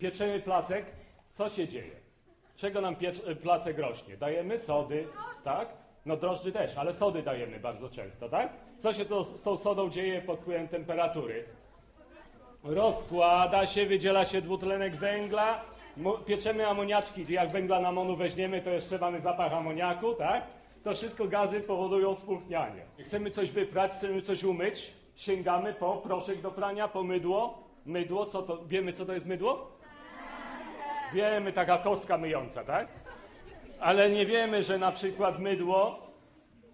Pieczemy placek, co się dzieje? Czego nam piec, y, placek rośnie? Dajemy sody, tak? No drożdży też, ale sody dajemy bardzo często, tak? Co się to, z tą sodą dzieje pod wpływem temperatury? Rozkłada się, wydziela się dwutlenek węgla, pieczemy amoniaczki, jak węgla na monu weźmiemy, to jeszcze mamy zapach amoniaku, tak? To wszystko gazy powodują spulchnianie. Chcemy coś wyprać, chcemy coś umyć, sięgamy po proszek do prania, po mydło. Mydło, co to, wiemy co to jest mydło? Wiemy, taka kostka myjąca, tak? Ale nie wiemy, że na przykład mydło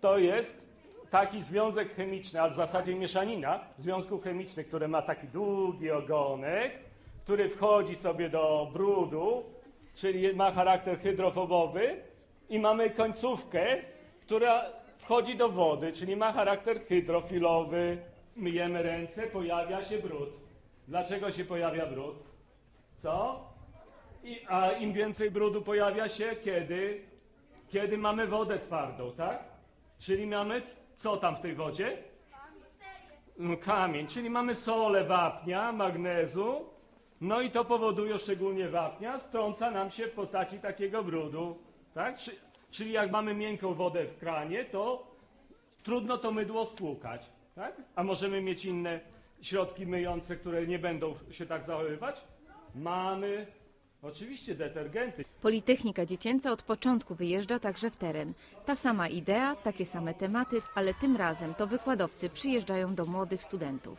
to jest taki związek chemiczny, a w zasadzie mieszanina związków chemicznych, który ma taki długi ogonek, który wchodzi sobie do brudu, czyli ma charakter hydrofobowy i mamy końcówkę, która wchodzi do wody, czyli ma charakter hydrofilowy. Myjemy ręce, pojawia się brud. Dlaczego się pojawia brud? Co? I, a im więcej brudu pojawia się, kiedy? Kiedy mamy wodę twardą, tak? Czyli mamy co tam w tej wodzie? Kamień, czyli mamy solę wapnia, magnezu, no i to powoduje, szczególnie wapnia, strąca nam się w postaci takiego brudu, tak? Czy- Czyli jak mamy miękką wodę w kranie, to trudno to mydło spłukać, tak? A możemy mieć inne środki myjące, które nie będą się tak zachowywać? Mamy oczywiście detergenty. Politechnika Dziecięca od początku wyjeżdża także w teren. Ta sama idea, takie same tematy, ale tym razem to wykładowcy przyjeżdżają do młodych studentów.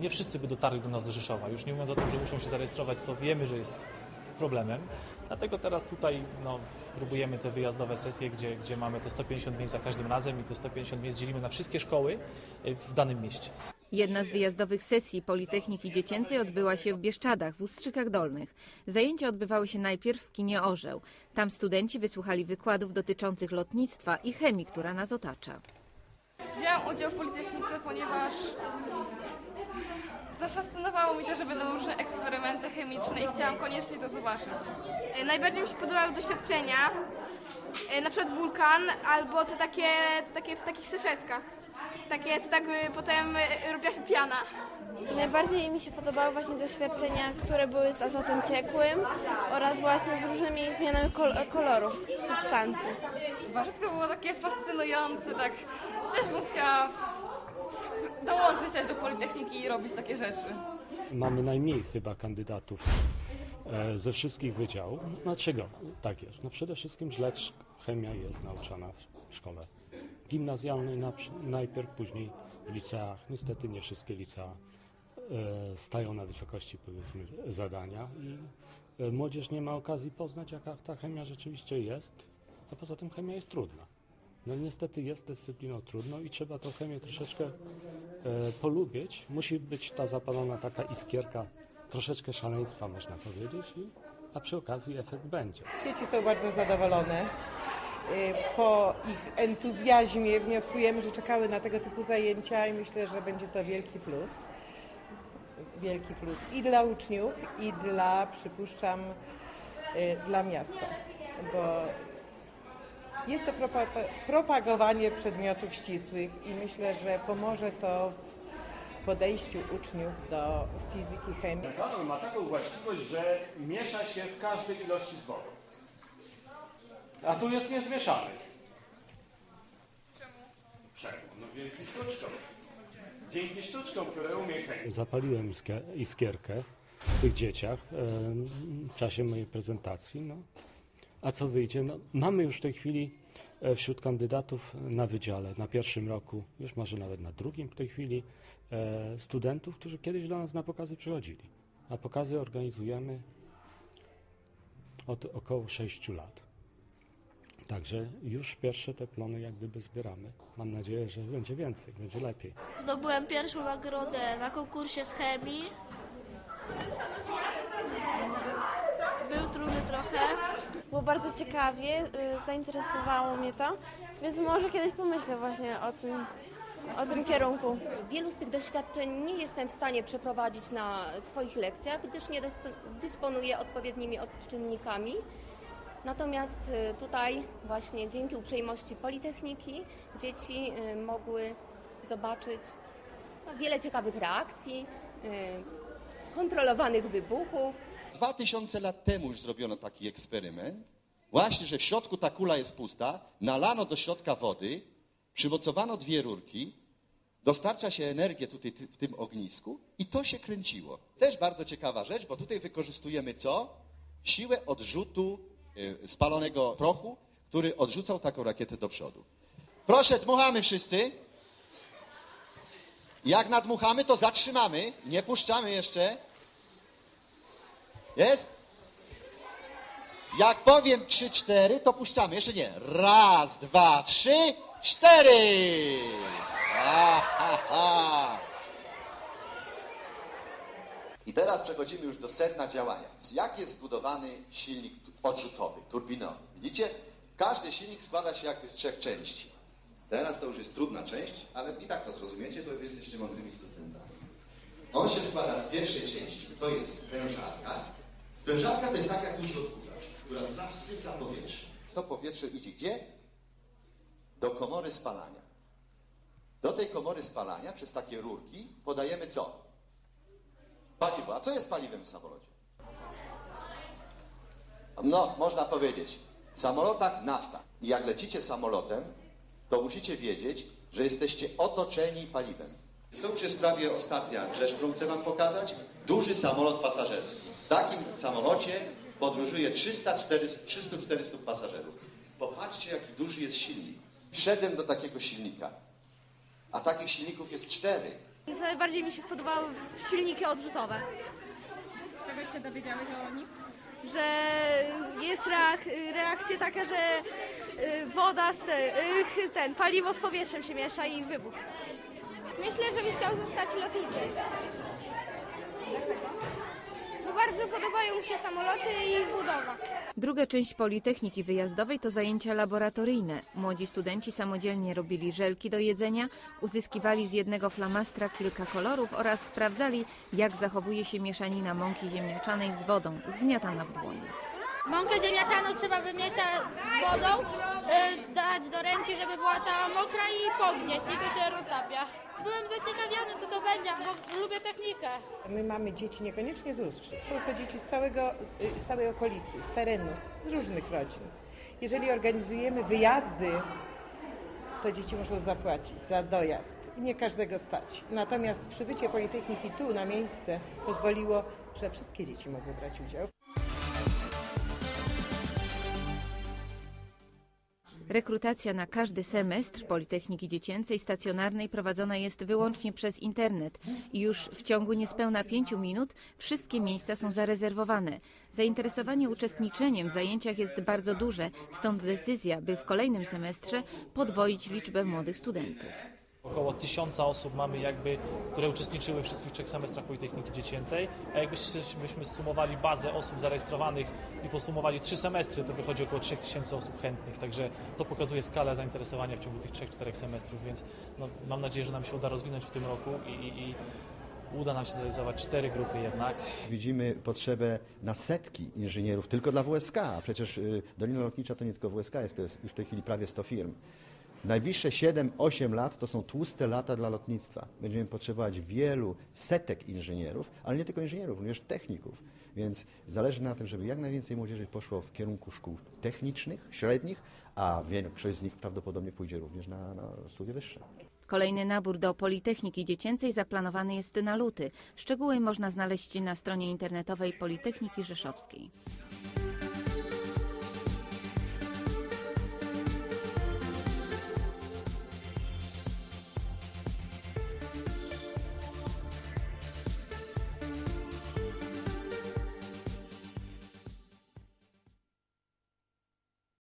Nie wszyscy by dotarli do nas do Rzeszowa, już nie mówiąc o tym, że muszą się zarejestrować, co wiemy, że jest problemem. Dlatego teraz tutaj no, próbujemy te wyjazdowe sesje, gdzie, gdzie mamy te 150 miejsc za każdym razem i te 150 miejsc dzielimy na wszystkie szkoły y, w danym mieście. Jedna z wyjazdowych sesji Politechniki Dziecięcej odbyła się w Bieszczadach, w Ustrzykach Dolnych. Zajęcia odbywały się najpierw w kinie Orzeł. Tam studenci wysłuchali wykładów dotyczących lotnictwa i chemii, która nas otacza. Wzięłam udział w Politechnice, ponieważ zafascynowało mnie to, że będą różne eksperymenty chemiczne i chciałam koniecznie to zobaczyć. Najbardziej mi się podobały doświadczenia, e, na przykład wulkan, albo to takie, to takie w takich seszetkach. Takie, co tak e, potem e, robiła się piana. Najbardziej mi się podobały właśnie doświadczenia, które były z azotem ciekłym oraz właśnie z różnymi zmianami kol- kolorów substancji. Wszystko było takie fascynujące, tak też bym chciała w- w- dołączyć też do Politechniki i robić takie rzeczy. Mamy najmniej chyba kandydatów e, ze wszystkich wydziałów. Dlaczego tak jest? No przede wszystkim źle sz- chemia jest nauczana w szkole gimnazjalnej najpierw, później w liceach. Niestety nie wszystkie licea e, stają na wysokości powiedzmy zadania i e, młodzież nie ma okazji poznać jaka ta chemia rzeczywiście jest, a poza tym chemia jest trudna. No niestety jest dyscypliną trudną i trzeba tą chemię troszeczkę e, polubić. Musi być ta zapalona taka iskierka, troszeczkę szaleństwa można powiedzieć, a przy okazji efekt będzie. Dzieci są bardzo zadowolone. Y, Po ich entuzjazmie wnioskujemy, że czekały na tego typu zajęcia i myślę, że będzie to wielki plus. Wielki plus i dla uczniów, i dla, przypuszczam, y, dla miasta, bo jest to propa- propagowanie przedmiotów ścisłych i myślę, że pomoże to w podejściu uczniów do fizyki, chemii. Metanol ma taką właściwość, że miesza się w każdej ilości z wodą. A tu jest niezmieszany. Czemu? No dzięki sztuczkom. Dzięki sztuczkom, które umie chemię. Zapaliłem iskie- iskierkę w tych dzieciach em, w czasie mojej prezentacji. No. A co wyjdzie? No, mamy już w tej chwili e, wśród kandydatów na wydziale, na pierwszym roku, już może nawet na drugim w tej chwili, e, studentów, którzy kiedyś do nas na pokazy przychodzili. A pokazy organizujemy od około 6 lat. Także już pierwsze te plony jak gdyby zbieramy. Mam nadzieję, że będzie więcej, będzie lepiej. Zdobyłem pierwszą nagrodę na konkursie z chemii. Był trudny trochę. Było bardzo ciekawie, y, zainteresowało mnie to, więc może kiedyś pomyślę właśnie o tym, o tym kierunku. Wielu z tych doświadczeń nie jestem w stanie przeprowadzić na swoich lekcjach, gdyż nie dysp- dysponuję odpowiednimi odczynnikami. Natomiast y, tutaj właśnie dzięki uprzejmości Politechniki dzieci y, mogły zobaczyć no, wiele ciekawych reakcji, y, kontrolowanych wybuchów, 2000 lat temu już zrobiono taki eksperyment. Właśnie, że w środku ta kula jest pusta, nalano do środka wody, przymocowano dwie rurki, dostarcza się energię tutaj w tym ognisku i to się kręciło. Też bardzo ciekawa rzecz, bo tutaj wykorzystujemy co? Siłę odrzutu spalonego prochu, który odrzucał taką rakietę do przodu. Proszę, dmuchamy wszyscy. Jak nadmuchamy, to zatrzymamy. Nie puszczamy jeszcze. Jest? Jak powiem 3-4, to puszczamy. Jeszcze nie. Raz, dwa, trzy, cztery. Ha, ha, ha. Teraz przechodzimy już do sedna działania. Jak jest zbudowany silnik odrzutowy, turbinowy? Widzicie? Każdy silnik składa się jakby z trzech części. Teraz to już jest trudna część, ale i tak to zrozumiecie, bo jesteście mądrymi studentami. On się składa z pierwszej części, to jest sprężarka. Sprężarka to jest tak jak duży odkurzacz, która zasysa powietrze. To powietrze idzie gdzie? Do komory spalania. Do tej komory spalania przez takie rurki podajemy co? Paliwo. A co jest paliwem w samolocie? No, można powiedzieć. W samolotach nafta. I jak lecicie samolotem, to musicie wiedzieć, że jesteście otoczeni paliwem. To już jest prawie ostatnia rzecz, którą chcę Wam pokazać. Duży samolot pasażerski. W takim samolocie podróżuje 300-400 pasażerów. Popatrzcie, jaki duży jest silnik. Wszedłem do takiego silnika, a takich silników jest cztery. Najbardziej mi się spodobały silniki odrzutowe. Czego się dowiedziałeś o nich? Że jest reak reakcja taka, że y, woda, z te, y, ten, paliwo z powietrzem się miesza i wybuch. Myślę, że bym chciał zostać lotnikiem. Bardzo podobają mi się samoloty i ich budowa. Druga część Politechniki Wyjazdowej to zajęcia laboratoryjne. Młodzi studenci samodzielnie robili żelki do jedzenia, uzyskiwali z jednego flamastra kilka kolorów oraz sprawdzali, jak zachowuje się mieszanina mąki ziemniaczanej z wodą, zgniatana w dłoni. Mąkę ziemniaczaną trzeba wymieszać z wodą, y, dać do ręki, żeby była cała mokra i pognieść i to się roztapia. Byłem zaciekawiony, co to będzie, bo lubię technikę. My mamy dzieci niekoniecznie z Ustrzyk. Są to dzieci z, całego, y, z całej okolicy, z terenu, z różnych rodzin. Jeżeli organizujemy wyjazdy, to dzieci muszą zapłacić za dojazd i nie każdego stać. Natomiast przybycie Politechniki tu na miejsce pozwoliło, że wszystkie dzieci mogły brać udział. Rekrutacja na każdy semestr Politechniki Dziecięcej stacjonarnej prowadzona jest wyłącznie przez internet i już w ciągu niespełna pięciu minut wszystkie miejsca są zarezerwowane. Zainteresowanie uczestniczeniem w zajęciach jest bardzo duże, stąd decyzja, by w kolejnym semestrze podwoić liczbę młodych studentów. Około tysiąca osób mamy jakby, które uczestniczyły w wszystkich trzech semestrach Politechniki Dziecięcej, a jakbyśmy sumowali bazę osób zarejestrowanych i posumowali trzy semestry, to wychodzi około 3000 osób chętnych, także to pokazuje skalę zainteresowania w ciągu tych trzech, czterech semestrów, więc no, mam nadzieję, że nam się uda rozwinąć w tym roku i, i, i uda nam się zrealizować cztery grupy jednak. Widzimy potrzebę na setki inżynierów tylko dla WSK. a Przecież y, Dolina Lotnicza to nie tylko WSK, jest to jest już w tej chwili prawie 100 firm. Najbliższe 7-8 lat to są tłuste lata dla lotnictwa. Będziemy potrzebować wielu setek inżynierów, ale nie tylko inżynierów, również techników. Więc zależy na tym, żeby jak najwięcej młodzieży poszło w kierunku szkół technicznych, średnich, a większość z nich prawdopodobnie pójdzie również na, na studia wyższe. Kolejny nabór do Politechniki Dziecięcej zaplanowany jest na luty. Szczegóły można znaleźć na stronie internetowej Politechniki Rzeszowskiej.